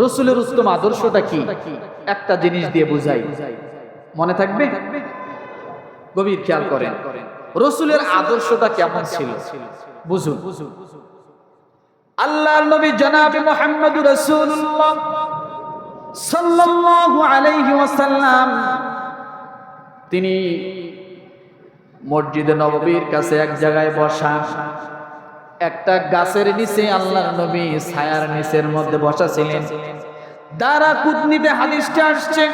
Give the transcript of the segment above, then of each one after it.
রসুলের উত্তম আদর্শটা কি? একটা জিনিস দিয়ে বুঝাই। মনে থাকবে? গভীর খেয়াল করেন। রসুলের আদর্শটা কেমন ছিল? বুঝুন। আল্লাহর নবী জনাবে মোহাম্মদ রাসূলুল্লাহ সাল্লাল্লাহু আলাইহি ওয়াসাল্লাম, তিনি মসজিদে নববীর কাছে এক জায়গায় বসা। একটা গাছের নিচে আল্লাহর নবী ছায়ার নিচের মধ্যে বসা ছিলেন দারা কুতনিতে হাদিসটা আসছে,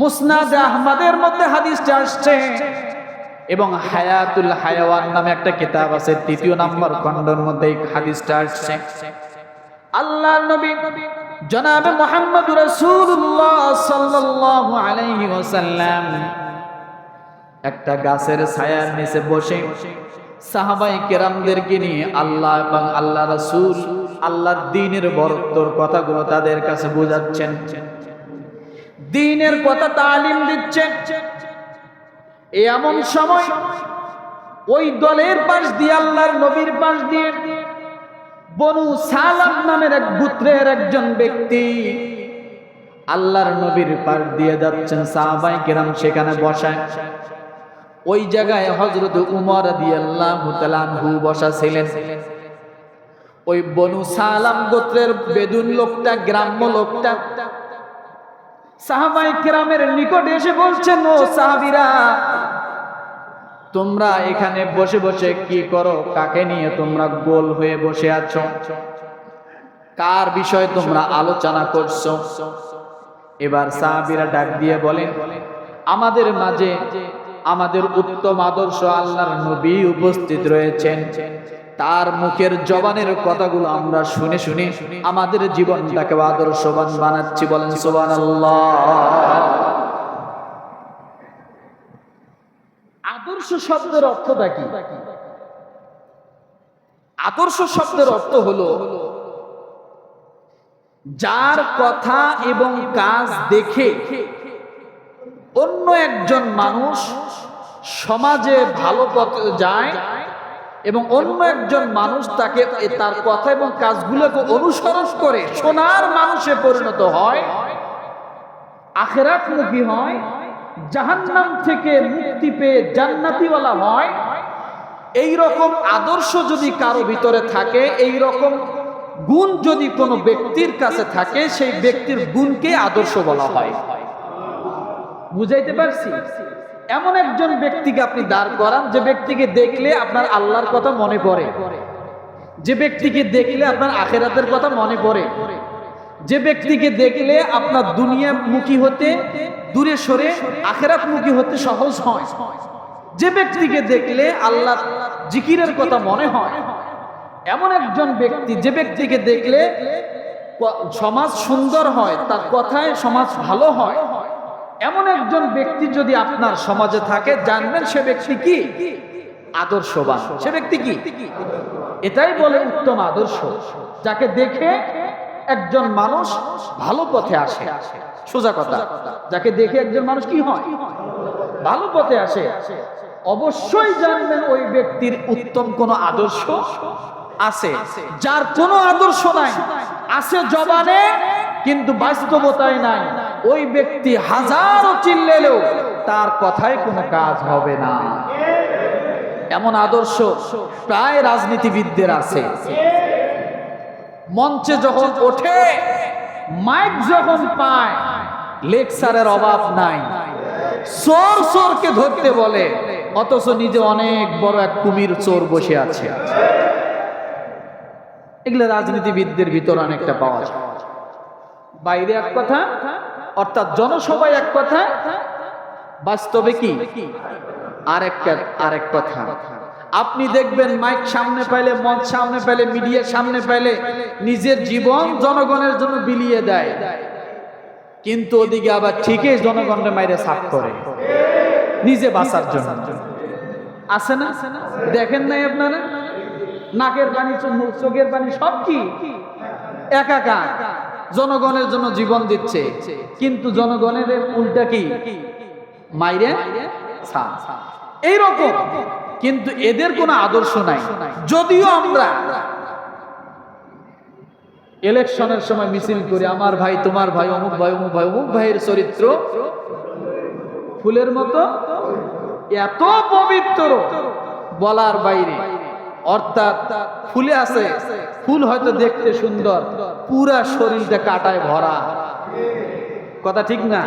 মুসনাদ আহমদের মধ্যে হাদিসটা আসছে এবং হায়াতুল হায়াওয়ান নামে একটা কিতাব আছে, তৃতীয় নম্বর খণ্ডের মধ্যে হাদিসটা আসছে। আল্লাহর নবী জনাবে মোহাম্মদ রাসূলুল্লাহ সাল্লাল্লাহু আলাইহি ওয়াসাল্লাম একটা গাছের ছায়ার নিচে বসে সাহাবাই কেরামদেরকে নিয়ে আল্লাহ এবং আল্লাহ রাসূল আল্লাহর দিনের বরত্বর কথাগুলো তাদের কাছে বোঝাচ্ছেন। দিনের কথা তালিম দিচ্ছেন। এমন সময় ওই দলের পাশ দিয়ে আল্লাহর নবীর পাশ দিয়ে বনু সালাম নামের এক পুত্রের একজন ব্যক্তি আল্লাহর নবীর পাশ দিয়ে যাচ্ছেন। সাহাবাই কেরাম সেখানে বসায়। ওই জায়গায় হজরত উমর দিয়ে আল্লাহ হু বসা ছিলেন। ওই বনু সালাম গোত্রের বেদুন লোকটা, গ্রাম্য লোকটা। সাহাবাই কেরামের নিকটে এসে বলছেন, ও সাহাবিরা, তোমরা এখানে বসে বসে কি করো? কাকে নিয়ে তোমরা গোল হয়ে বসে আছো? কার বিষয়ে তোমরা আলোচনা করছ? এবার সাহাবিরা ডাক দিয়ে বলেন, আমাদের মাঝে আমাদের উত্তম আদর্শ আল্লাহর নবী উপস্থিত রয়েছেন। তার মুখের জবানের কথাগুলো আমরা শুনে শুনে আমাদের জীবনটাকে আদর্শবান বানাচ্ছি বলেন সোবান আদর্শ শব্দের অর্থটা কি? আদর্শ শব্দের অর্থ হলো, যার কথা এবং কাজ দেখে অন্য একজন মানুষ সমাজে ভালো পথে যায় এবং অন্য একজন মানুষ তাকে তার কথা এবং কাজগুলোকে অনুসরণ করে, সোনার মানুষে পরিণত হয়, আখেরাতমুখী হয়, জাহান্নাম থেকে মুক্তি পেয়ে জান্নাতিওয়ালা হয়। এই রকম আদর্শ যদি কারও ভিতরে থাকে, এই রকম গুণ যদি কোনো ব্যক্তির কাছে থাকে, সেই ব্যক্তির গুণকে আদর্শ বলা হয়। বুঝাইতে পারছি? এমন একজন ব্যক্তিকে আপনি দাঁড় করান, যে ব্যক্তিকে দেখলে আপনার আল্লাহর কথা মনে পড়ে। যে ব্যক্তিকে দেখলে আপনার আখেরাতের কথা মনে পড়ে। যে ব্যক্তিকে দেখলে আপনার দুনিয়া মুখী হতে, দূরে সরে আখেরাত মুখী হতে সহজ হয়। যে ব্যক্তিকে দেখলে আল্লাহ জিকিরের কথা মনে হয়। এমন একজন ব্যক্তি, যে ব্যক্তিকে দেখলে সমাজ সুন্দর হয়, তার কথায় সমাজ ভালো হয়। এমন একজন ব্যক্তি যদি আপনার সমাজে থাকে, জানবেন সে ব্যক্তি কি? আদর্শবান। সে ব্যক্তি কি? এটাই বলে উত্তম আদর্শ। যাকে দেখে একজন মানুষ ভালো পথে আসে। সোজা কথা। যাকে দেখে একজন মানুষ কি হয়? ভালো পথে আসে। অবশ্যই জানবেন ওই ব্যক্তির উত্তম কোন আদর্শ আছে, যার কোনো আদর্শ নাই। আছে জবানে, কিন্তু বাস্তবতায় নাই। ওই ব্যক্তি হাজারো চিল্লেলেও তার কথায় কোনো কাজ হবে না। এমন আদর্শ প্রায় রাজনীতিবিদদের আছে। মঞ্চে যখন ওঠে, মাইক যখন পায়, লেকচারের অভাব নাই। চোর চোরকে ধরতে বলে, অথচ নিজে অনেক বড় এক কুমির চোর বসে আছে। এগুলো রাজনীতিবিদদের ভিতর অনেকটা পাওয়া যায়। বাইরে এক কথা অর্থাৎ জনসভায় এক কথা, বাস্তবে কি? আরেকটা আরেক কথা। আপনি দেখবেন মাইক সামনে পাইলে মঞ্চ সামনে পাইলে মিডিয়ার সামনে পাইলে নিজের জীবন জনগণের জন্য বিলিয়ে দেয়। কিন্তু ওদিকে আবার ঠিকই জনগণের মাইরে সাফ করে। নিজে বাঁচার জন্য। আছে না? দেখেন নাই আপনারা? নাকের পানি, চোখের পানি সব কি? একাকা জনগণের জন্য জীবন দিচ্ছে। কিন্তু জনগণের উল্টা কি? মাইরে এইরকম। কিন্তু এদের কোনো আদর্শ নাই। যদিও আমরা ইলেকশনের সময় মিছিল করি, আমার ভাই, তোমার ভাই, অমুক ভাই অমুক ভাই, অমুক ভাইয়ের চরিত্র, ফুলের মতো, এত পবিত্র বলার বাইরে। অর্থাৎ ফুলে আছে, ফুল হয়তো দেখতে সুন্দর পুরা শরীরটা কাটায় ভরা। কথা ঠিক না?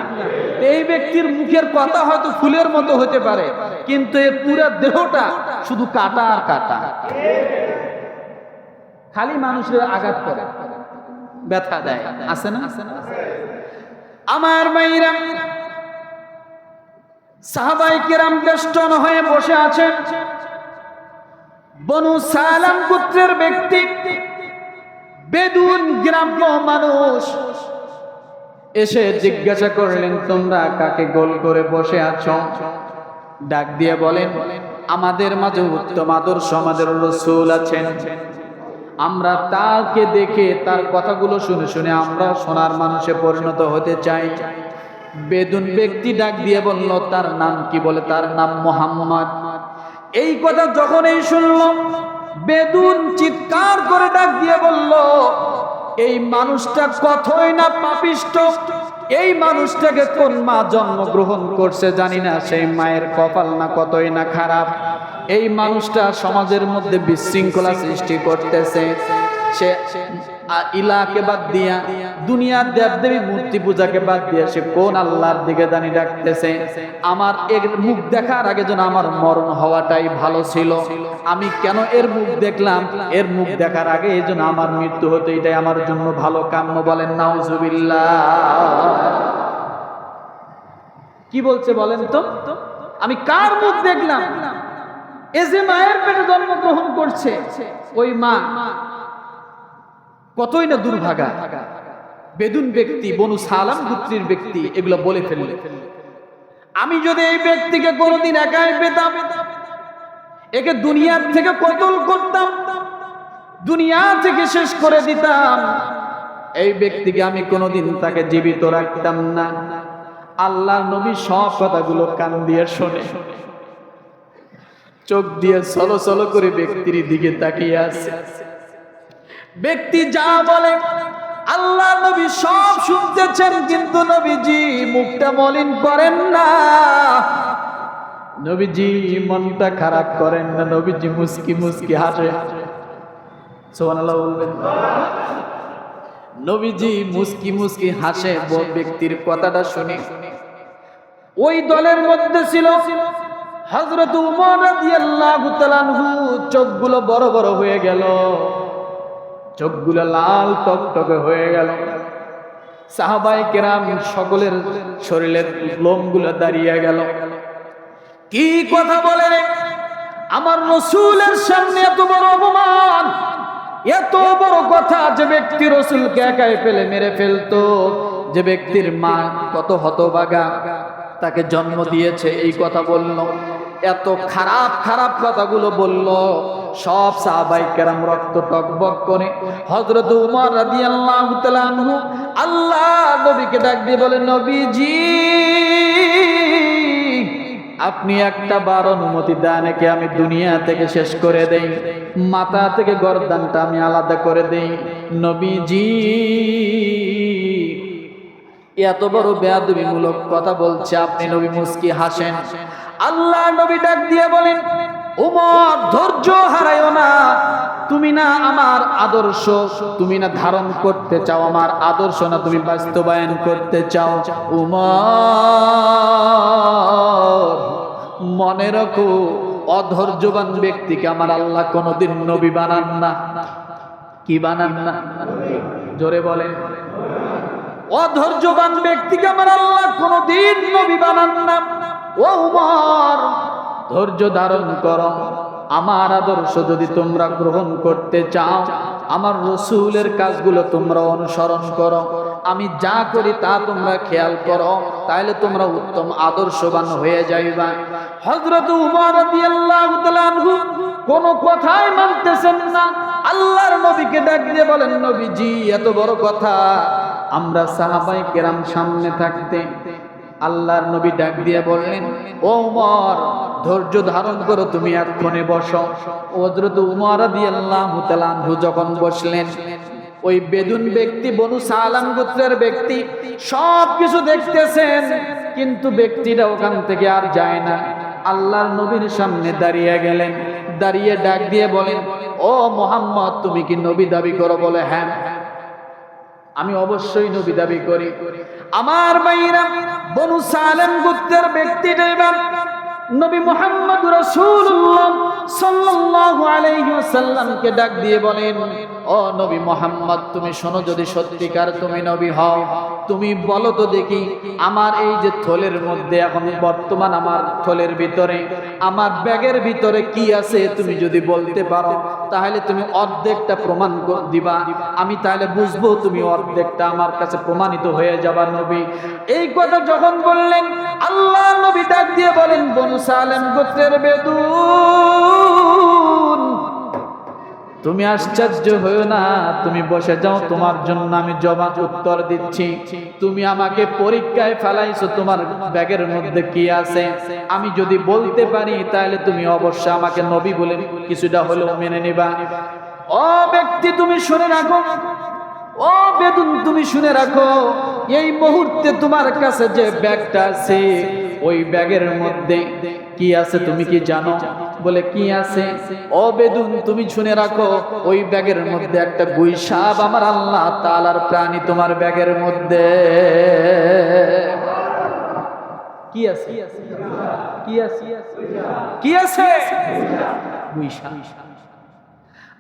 এই ব্যক্তির মুখের কথা হয়তো ফুলের মতো হতে পারে, কিন্তু এর পুরা দেহটা শুধু কাটা আর কাটা। খালি মানুষের আঘাত করে। ব্যথা দেয়। আছে না? আমার মাইরা সাহাবাই কিরাম বেষ্টন হয়ে বসে আছেন। বনু সালাম পুত্রের ব্যক্তি বেদুন গ্রাম্য মানুষ এসে জিজ্ঞাসা করলেন, তোমরা কাকে গোল করে বসে আছো? ডাক দিয়ে বলেন, আমাদের মাঝে উত্তম আদর্শ আমাদের রসুল আছেন। আমরা তাকে দেখে তার কথাগুলো শুনে শুনে আমরা সোনার মানুষে পরিণত হতে চাই। বেদুন ব্যক্তি ডাক দিয়ে বলল, তার নাম কি বলে? তার নাম মোহাম্মদ। এই কথা যখন এই শুনলাম বেদুন চিৎকার করে ডাক দিয়ে বলল, এই মানুষটা কথই না পাপিষ্ট? এই মানুষটাকে কোন মা জন্মগ্রহণ করছে জানি না, সেই মায়ের কপাল না কতই না খারাপ। এই মানুষটা সমাজের মধ্যে বিশৃঙ্খলা সৃষ্টি করতেছে। সে ইলাকে বাদ দিয়া, দুনিয়ার দেবদেবী মূর্তি পূজাকে বাদ দিয়ে সে কোন আল্লাহর দিকে জানি ডাকতেছে? আমার এর মুখ দেখার আগে যেন আমার মরণ হওয়াটাই ভালো ছিল। আমি কেন এর মুখ দেখলাম? এর মুখ দেখার আগে এই জন্য আমার মৃত্যু হতে, এটাই আমার জন্য ভালো কাম্য বলেন, নাউজুবিল্লাহ। কি বলছে বলেন তো? আমি কার মুখ দেখলাম? এ যে মায়ের পেটে জন্মগ্রহণ করছে, ওই মা কতই না দুর্ভাগা। বেদুন ব্যক্তি, বনু সালাম গুত্রির ব্যক্তি, এগুলো বলে ফেললে। আমি যদি এই ব্যক্তিকে কোনোদিন একাই পেতাম, একে দুনিয়ার থেকে কতল করতাম, দুনিয়া থেকে শেষ করে দিতাম, এই ব্যক্তিকে আমি কোনোদিন তাকে জীবিত রাখতাম না। আল্লাহ নবী সব কথাগুলো কান দিয়ে শোনে। চোখ দিয়ে সলো সলো করে ব্যক্তির দিকে তাকিয়ে আছে। ব্যক্তি যা বলে, আল্লাহ নবী সব শুনতেছেন, কিন্তু নবীজি মুখটা মলিন করেন না। নবীজি মনটা খারাপ করেন না, নবীজি মুস্কি মুস্কি হাসে। নবীজি মুস্কি মুস্কি হাসে ব্যক্তির কথাটা শুনে। ওই দলের মধ্যে ছিল হযরত উমর রাদিয়াল্লাহু তাআলা চোখগুলো বড় বড় হয়ে গেল। চোখগুলো লাল টকটকে হয়ে গেল। সাহাবাই কেরাম সকলের শরীরের লোমগুলো দাঁড়িয়ে গেল। কি কথা বলে রে? আমার রসুলের সামনে এত বড় অপমান, এত বড় কথা যে ব্যক্তি রসুলকে একাই ফেলে মেরে ফেলতো, যে ব্যক্তির মা কত হতবাগা তাকে জন্ম দিয়েছে, এই কথা বলল। এত খারাপ খারাপ কথাগুলো বলল। সব সাহাবাই কেরাম রক্ত টকবক করে হজরত উমর রাদিয়াল্লাহু আল্লাহ আল্লাহ নবীকে ডাক দিয়ে বলে, নবীজি, আপনি একটা বার অনুমতি দেন একে আমি দুনিয়া থেকে শেষ করে দেই। মাথা থেকে গরদানটা আমি আলাদা করে দেই। নবীজি এত বড় বেয়াদবিমূলক কথা বলছে আপনি নবী মুস্কি হাসেন। আল্লাহ নবী ডাক দিয়ে বলেন, উমর, ধৈর্য হারায়ও না। তুমি না আমার আদর্শ, তুমি না ধারণ করতে চাও, আমার আদর্শ না তুমি বাস্তবায়ন করতে চাও। উমর, মনে রাখো, অধৈর্যবান ব্যক্তিকে আমার আল্লাহ কোনোদিন নবী বানান না। কি বানান না? জোরে বলেন। অধৈর্যবান ব্যক্তিকে আমার আল্লাহ কোনদিন নবী বানান না। ও উমর, ধৈর্য ধারণ করো। আমার আদর্শ যদি তোমরা গ্রহণ করতে চাও, আমার রসুলের কাজগুলো তোমরা অনুসরণ করো। আমি যা করি তা তোমরা খেয়াল করো তাহলে তোমরা উত্তম আদর্শবান হয়ে যাইবা। হজরত উমর কোন কথাই মানতেছেন না। আল্লাহর নবীকে ডাক দিয়ে বলেন, নবীজি, এত বড় কথা। আমরা সাহাবাই কেরাম সামনে থাকতে আল্লাহর নবী ডাক দিয়ে বললেন, ও উমর, ধৈর্য ধারণ করো, তুমি এক্ষণে বসো। হযরত উমর তাআলা আনহু যখন বসলেন ওই বেদুন ব্যক্তি, বনু সালাম গোত্রের ব্যক্তি সব কিছু দেখতেছেন, কিন্তু ব্যক্তিটা ওখান থেকে আর যায় না। আল্লাহর নবীর সামনে দাঁড়িয়ে গেলেন, দাঁড়িয়ে ডাক দিয়ে বলেন, ও মোহাম্মদ, তুমি কি নবী দাবি করো? বলে হ্যাঁ। আমি অবশ্যই নবী দাবি করি। আমার ভাইরা বনু সালেম গোত্রের ব্যক্তিটা এবার নবী মোহাম্মদ রাসূলুল্লাহ সাল্লাল্লাহু আলাইহি ওয়াসাল্লামকে ডাক দিয়ে বলেন ও নবী মোহাম্মদ, তুমি শোনো যদি সত্যিকার তুমি নবী হও। তুমি বলো তো দেখি, আমার এই যে থলের মধ্যে এখন বর্তমান আমার থলের ভিতরে, আমার ব্যাগের ভিতরে কি আছে তুমি যদি বলতে পারো, তাহলে তুমি অর্ধেকটা প্রমাণ দিবা। আমি তাহলে বুঝব তুমি অর্ধেকটা আমার কাছে প্রমাণিত হয়ে যাবা নবী। এই কথা যখন বললেন, আল্লাহ নবী ডাক দিয়ে বলেন, বনু সালেম গোত্রের বেদুন তুমি আশ্চর্য হয়েও না, তুমি বসে যাও, তোমার জন্য আমি জবাব উত্তর দিচ্ছি। তুমি আমাকে পরীক্ষায় ফেলাইছো, তোমার ব্যাগের মধ্যে কি আছে? আমি যদি বলতে পারি, তাহলে তুমি অবশ্যই আমাকে নবী বলে কিছুটা হলেও মেনে নিবা। ও ব্যক্তি, তুমি শুনে রাখো। ও বেদুন, তুমি শুনে রাখো। এই মুহূর্তে তোমার কাছে যে ব্যাগটা আছে, ওই ব্যাগের মধ্যে কি আছে তুমি কি জানো? বলে, কি আছে? ও বেদুন, তুমি শুনে রাখো, ওই ব্যাগের মধ্যে একটা গুই সাপ আমার আল্লাহ তালার প্রাণী তোমার ব্যাগের মধ্যে। কি আছে? কি আছে? কি আছে? গুই সাপ।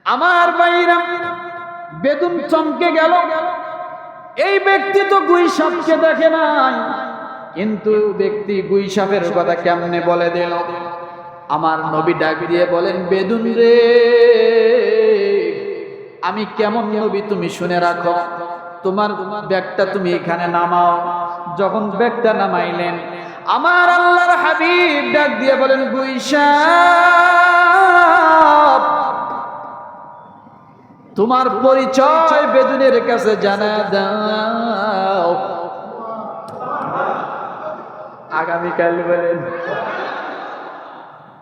আমার বাইরা বেদুন চমকে গেল। এই ব্যক্তি তো গুই সাপকে দেখে নাই। কিন্তু ব্যক্তি গুই সাপের কথা কেমনে বলে দিল? আমার নবী ডাক দিয়ে বলেন, বেদুন রে, আমি কেমন নবী তুমি শুনে রাখো। তোমার ব্যাগটা তুমি এখানে নামাও। যখন ব্যাগটা নামাইলেন, আমার আল্লাহর হাবিব ডাক দিয়ে বলেন, গুই তোমার পরিচয় বেদুনের কাছে জানা দাও। আগামীকাল বলেন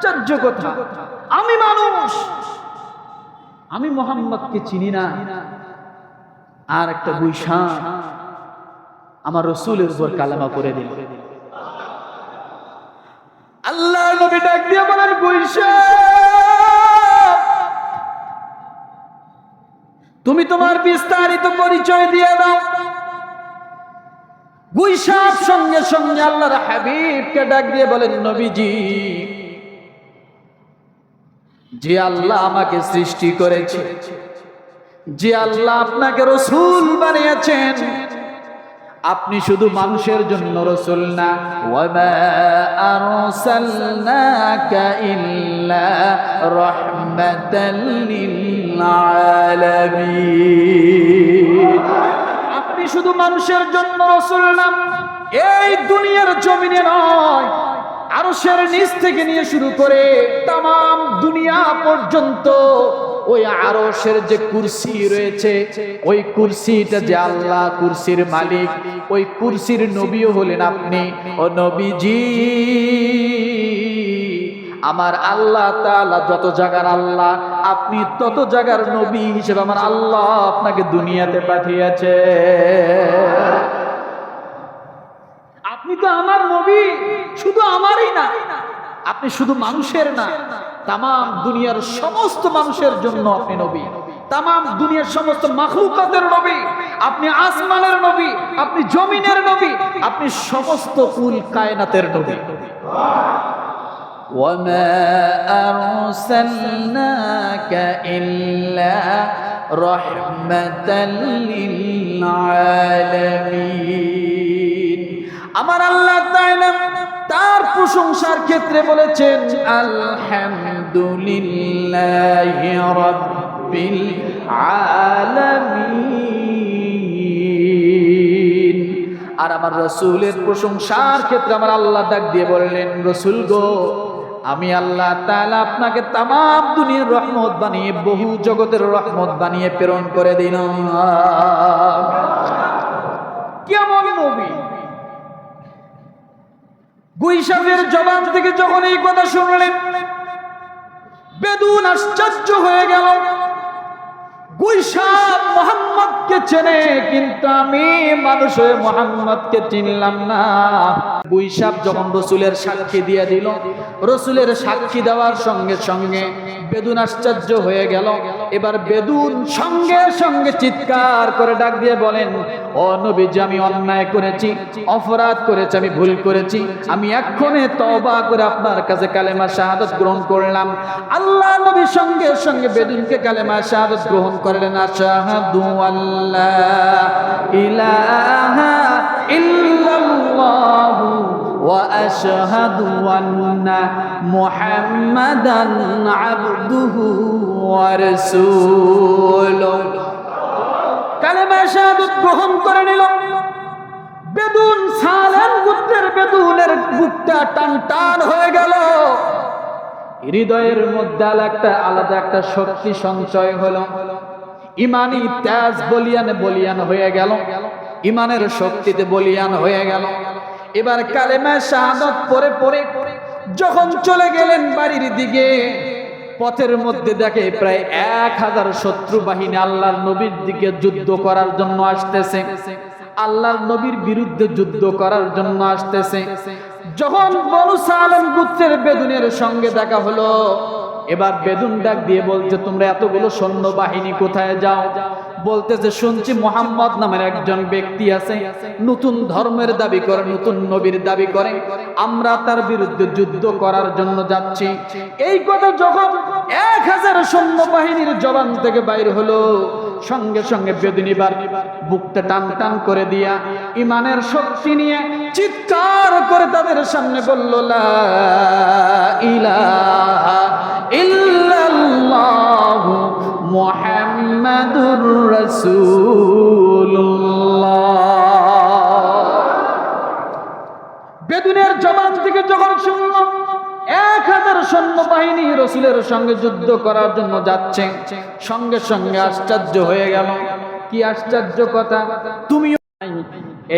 আশ্চর্য কথা। আমি মানুষ। আমি মোহাম্মদকে চিনি না। আর একটা গুইশান আমার রসুলের উপর কালামা করে দিল। আল্লাহ নবী ডাক দিয়ে বলেন গুইশান তুমি তোমার বিস্তারিত পরিচয় দিয়ে দাও। গুইসাপ সঙ্গে সঙ্গে আল্লাহর হাবিবকে ডাক দিয়ে বলেন, নবীজি যে আল্লাহ আমাকে সৃষ্টি করেছে, যে আল্লাহ আপনাকে রসুল বানিয়েছেন, আপনি শুধু মানুষের জন্য রসুল না। আপনি শুধু মানুষের জন্য রসুল নাম এই দুনিয়ার জমিনে নয় আরশের নিচ থেকে নিয়ে শুরু করে তাম দুনিয়া পর্যন্ত ওই আরশের যে কুরসি রয়েছে, ওই কুরসিটা যে আল্লাহ কুরসির মালিক, ওই কুরসির নবীও হলেন আপনি। ও নবীজি, আমার আল্লাহ তাআলা যত জায়গার আল্লাহ, আপনি তত জায়গার নবী হিসেবে আমার আল্লাহ আপনাকে দুনিয়াতে পাঠিয়েছে। আপনি তো আমার নবী শুধু আমারই না আপনি শুধু মানুষের না তাম দুনিয়ার সমস্ত মানুষের জন্য আপনি নবী তাম দুনিয়ার সমস্ত মাখলুকাতের নবী আপনি আসমানের নবী আপনি জমিনের নবী আপনি সমস্ত কুল কায়নাতের নবী وما أرسلناك إلا رحمة للعالمين আমার আল্লাহ তাআলা তার প্রশংসার ক্ষেত্রে বলেছেন, আলহামদুলিল্লাহি আর আমার রসুলের প্রশংসার ক্ষেত্রে আমার আল্লাহ ডাক দিয়ে বললেন, রসুল গো, আমি আল্লাহ তাআলা আপনাকে তাম দুনিয়ার রহমত বানিয়ে, বহু জগতের রহমত বানিয়ে প্রেরণ করে দিন কেমন নবী গুইসাবের জবান থেকে যখন এই কথা শুনলেন বেদুন আশ্চর্য হয়ে গেল। গুইসাব মোহাম্মদকে চেনে, কিন্তু আমি মানুষ হয়ে মোহাম্মদকে চিনলাম না। গুইসাব যখন রসুলের সাক্ষী দিয়ে দিল, রসুলের সাক্ষী দেওয়ার সঙ্গে সঙ্গে বেদুন আশ্চর্য হয়ে গেল। এবার বেদুন সঙ্গে সঙ্গে চিৎকার করে ডাক দিয়ে বলেন, ও নবীজি, আমি অন্যায় করেছি, অপরাধ করেছি, আমি ভুল করেছি, আমি এক্ষণে তবা করে আপনার কাছে কালেমা শাহাদত গ্রহণ করলাম। আল্লাহ নবীর সঙ্গে সঙ্গে বেদুনকে কালেমা শাহাদত গ্রহণ করলেন আশাহাদু আল্লাহ ইলাহা ইল্লাল্লাহু ওয়া গ্রহণ করে নিল। বেদুন সালান গুত্রের বেদুনের বুকটা টান টান হয়ে গেল। হৃদয়ের মধ্যে একটা আলাদা একটা শক্তি সঞ্চয় হলো। ইমানি তেজ বলিয়ানে বলিয়ান হয়ে গেল। ইমানের শক্তিতে বলিয়ান হয়ে গেল। এবার কালেমা শাহাদত পরে পরে যখন চলে গেলেন বাড়ির দিকে, পথের মধ্যে দেখে প্রায় এক হাজার শত্রু বাহিনী আল্লাহর নবীর দিকে যুদ্ধ করার জন্য আসতেছে। আল্লাহর নবীর বিরুদ্ধে যুদ্ধ করার জন্য আসতেছে। যখন বনু সালাম গুত্রের বেদুনের সঙ্গে দেখা হলো এবার বেদুন ডাক দিয়ে বলছে, তোমরা এতগুলো সৈন্য বাহিনী কোথায় যাও? বলতেছে, শুনছি মোহাম্মদ নামের একজন ব্যক্তি আছে। নতুন ধর্মের দাবি করে, নতুন নবীর দাবি করে। আমরা তার বিরুদ্ধে যুদ্ধ করার জন্য যাচ্ছি। এই কথা যখন এক হাজার সৈন্য বাহিনীর জবান থেকে বাইর হলো, সঙ্গে সঙ্গে বেদিনীবার বুকটা টান টান করে দিয়া ইমানের শক্তি নিয়ে চিৎকার করে তাদের সামনে বলল, লা ইলাহা ইল্লাল্লাহু বেদুনের জবান থেকে যখন শুনল এক হাজার সৈন্য বাহিনী রসুলের সঙ্গে যুদ্ধ করার জন্য যাচ্ছে। সঙ্গে সঙ্গে আশ্চর্য হয়ে গেল। কি আশ্চর্য কথা? তুমিও।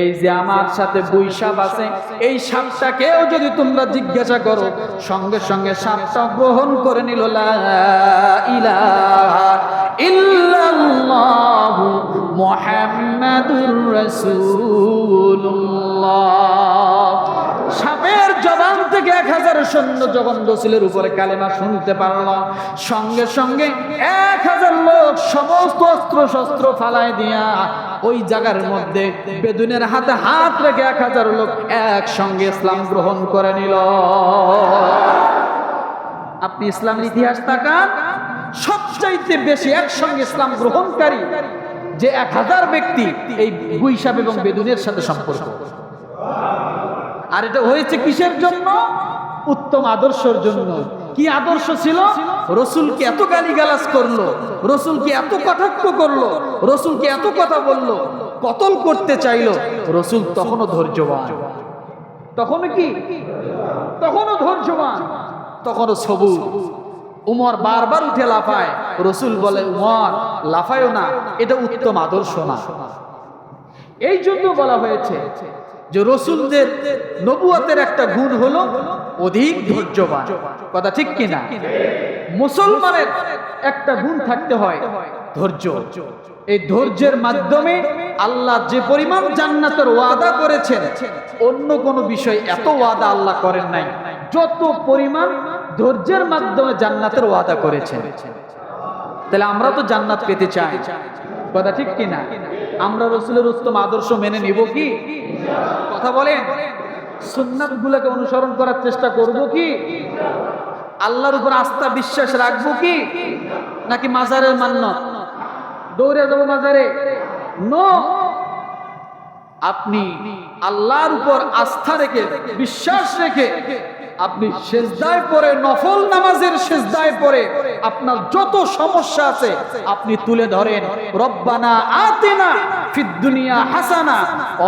এই যে আমার সাথে বই সাপ আছে, এই সাপটাকেও যদি তোমরা জিজ্ঞাসা করো, সঙ্গে সঙ্গে সাপটা গ্রহণ করে নিল মুহাম্মাদুর রাসূলুল্লাহ। সাপের জবান থেকে এক হাজার সৈন্য যখন রসুলের উপরে কালেমা শুনতে পারল। সঙ্গে সঙ্গে এক হাজার লোক সমস্ত অস্ত্র শস্ত্র ফালায় দিয়া ওই জায়গার মধ্যে বেদুনের হাতে হাত রেখে এক হাজার লোক একসঙ্গে ইসলাম গ্রহণ করে নিল। আপনি ইসলামের ইতিহাস তাকান সবচাইতে বেশি একসঙ্গে ইসলাম গ্রহণকারী যে এক হাজার ব্যক্তি এই গুইসাব এবং বেদুনের সাথে সম্পর্ক। আর এটা হয়েছে কিসের জন্য? উত্তম আদর্শের জন্য। কি আদর্শ ছিল? রসুলকে এত গালিগালাজ করল, রসুলকে এত কটাক্ষ করল, রসুলকে এত কথা বলল, কতল করতে চাইলো, রসুল তখনও ধৈর্যবান। তখনও কি? তখনও ধৈর্যবান। তখনও সবুজ। উমর বারবার উঠে লাফায়। রসুল বলে, উমর লাফায়ও না, এটা উত্তম আদর্শ না। এই জন্য বলা হয়েছে যে রসুলদের নবুয়াতের একটা গুণ হলো অধিক ধৈর্যবান। কথা ঠিক কিনা? মুসলমানের একটা গুণ থাকতে হয় ধৈর্য। এই ধৈর্যের মাধ্যমে আল্লাহ যে পরিমাণ জান্নাতের ওয়াদা করেছেন, অন্য কোন বিষয় এত ওয়াদা আল্লাহ করেন নাই। যত পরিমাণ ধৈর্যের মাধ্যমে জান্নাতের ওয়াদা করেছেন। তাহলে আমরা তো জান্নাত পেতে চাই। কথা ঠিক কিনা? আমরা রসুলের উত্তম আদর্শ মেনে নিব কি? কথা বলেন। সুন্নাত গুলাকে অনুসরণ করার চেষ্টা করব কি? আল্লাহর উপর আস্থা, বিশ্বাস রাখব কি? নাকি মাজারের মান্য দৌড়ে যাব মাজারে? নো আপনি আল্লাহর উপর আস্থা রেখে, বিশ্বাস রেখে আপনি সেজদায় পরে নফল নামাজের সেজদায় পরে আপনার যত সমস্যা আছে, আপনি তুলে ধরেন। রব্বানা আতিনা ফিদ দুনিয়া হাসানা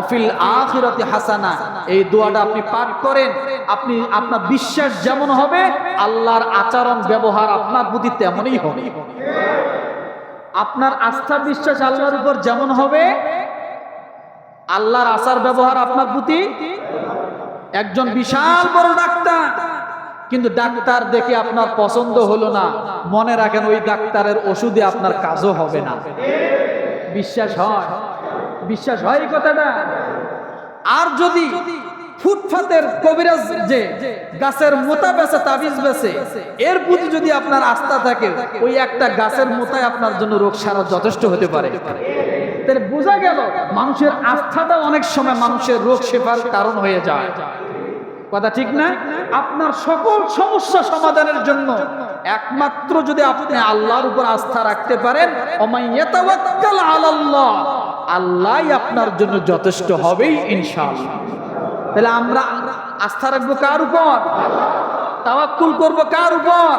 অফিল আখিরাতি হাসানা। এই দোয়াটা আপনি পাঠ করেন। আপনি, আপনার বিশ্বাস যেমন হবে, আল্লাহর আচরণ, ব্যবহার আপনার প্রতি তেমনই হবে। আপনার আস্থা, বিশ্বাস আল্লাহর উপর যেমন হবে, আল্লাহর আচার, ব্যবহার আপনার প্রতি একজন বিশাল বড় ডাক্তার। কিন্তু ডাক্তার দেখে আপনার পছন্দ হলো না। মনে রাখেন ওই ডাক্তারের ওষুধে আপনার কাজও হবে না। বিশ্বাস হয়? বিশ্বাস হয় কথাটা? আর যদি ফুটফাতের কবিরাজ যে গাছের মোতা বেছে, তাবিজ বেছে, এর প্রতি যদি আপনার আস্থা থাকে, ওই একটা গাছের মোতায় আপনার জন্য রোগ সারা যথেষ্ট হতে পারে। তাহলে বোঝা গেল, মানুষের আস্থাটা অনেক সময় মানুষের রোগ সেবার কারণ হয়ে যায়। কথা ঠিক না? আপনার সকল সমস্যা সমাধানের জন্য একমাত্র যদি আপনি আল্লাহর উপর আস্থা রাখতে পারেন আল্লাহ আল্লাহই আপনার জন্য যথেষ্ট হবেই ইনশাআল্লাহ। তাহলে আমরা আস্থা রাখব কার উপর? তাওয়াক্কুল করব কার উপর?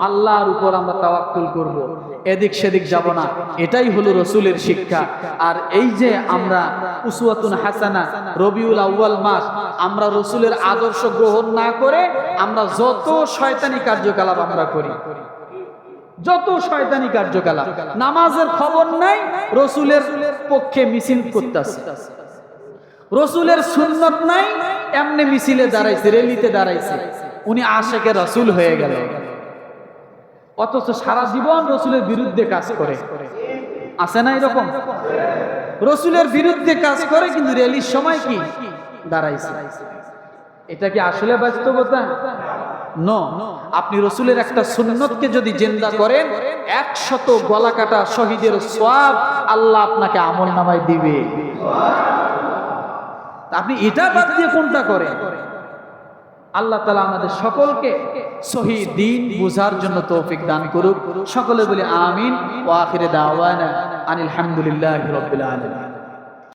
আল্লাহর উপর আমরা তাওয়াক্কুল করব। এদিক সেদিক যাব না। এটাই হলো রসুলের শিক্ষা। আর এই যে আমরা উসওয়াতুন হাসানা, রবিউল আউয়াল মাস, আমরা রসুলের আদর্শ গ্রহণ না করে আমরা যত শয়তানি কার্যকলাপ আমরা করি। যত শয়তানি কার্যকলাপ। নামাজের খবর নাই, রসুলের পক্ষে মিছিল করতেছে। রসুলের সুন্নত নাই, এমনি মিছিলে দাঁড়াইছে রেলিতে দাঁড়াইছে। উনি আশেকে রসুল হয়ে গেল। অথচ সারা জীবন রসুলের বিরুদ্ধে কাজ করে। আছে না এরকম? রসুলের বিরুদ্ধে কাজ করে, কিন্তু রেলির সময় কি? দাঁড়াইছে। এটা কি আসলে বাস্তবতা? ন আপনি রসুলের একটা সুন্নতকে যদি জেন্দা করেন, একশত গলা কাটা শহীদের সব আল্লাহ আপনাকে আমল নামায় দিবে। আপনি এটা বাদ দিয়ে কোনটা করেন? আল্লাহ তালা আমাদের সকলকে সহি দিন বুঝার জন্য তৌফিক দান করুক। সকলে বলি আমিন। ও আখিরে দাওয়ানা আনিল হামদুলিল্লাহ রবিল আলমিন।